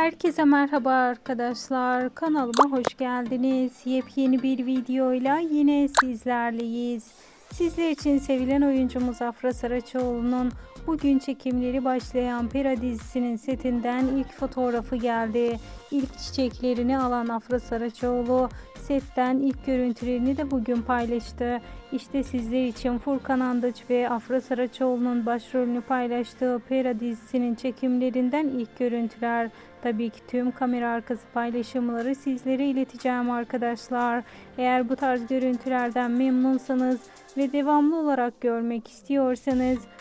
Herkese merhaba arkadaşlar. Kanalıma hoş geldiniz. Yepyeni bir videoyla yine sizlerleyiz. Sizler için sevilen oyuncumuz Afra Saraçoğlu'nun bugün çekimleri başlayan Pera dizisinin setinden ilk fotoğrafı geldi. İlk çiçeklerini alan Afra Saraçoğlu setten ilk görüntülerini de bugün paylaştı. İşte sizler için Furkan Andıç ve Afra Saraçoğlu'nun başrolünü paylaştığı Pera dizisinin çekimlerinden ilk görüntüler. Tabii ki tüm kamera arkası paylaşımları sizlere ileteceğim arkadaşlar. Eğer bu tarz görüntülerden memnunsanız ve devamlı olarak görmek istiyorsanız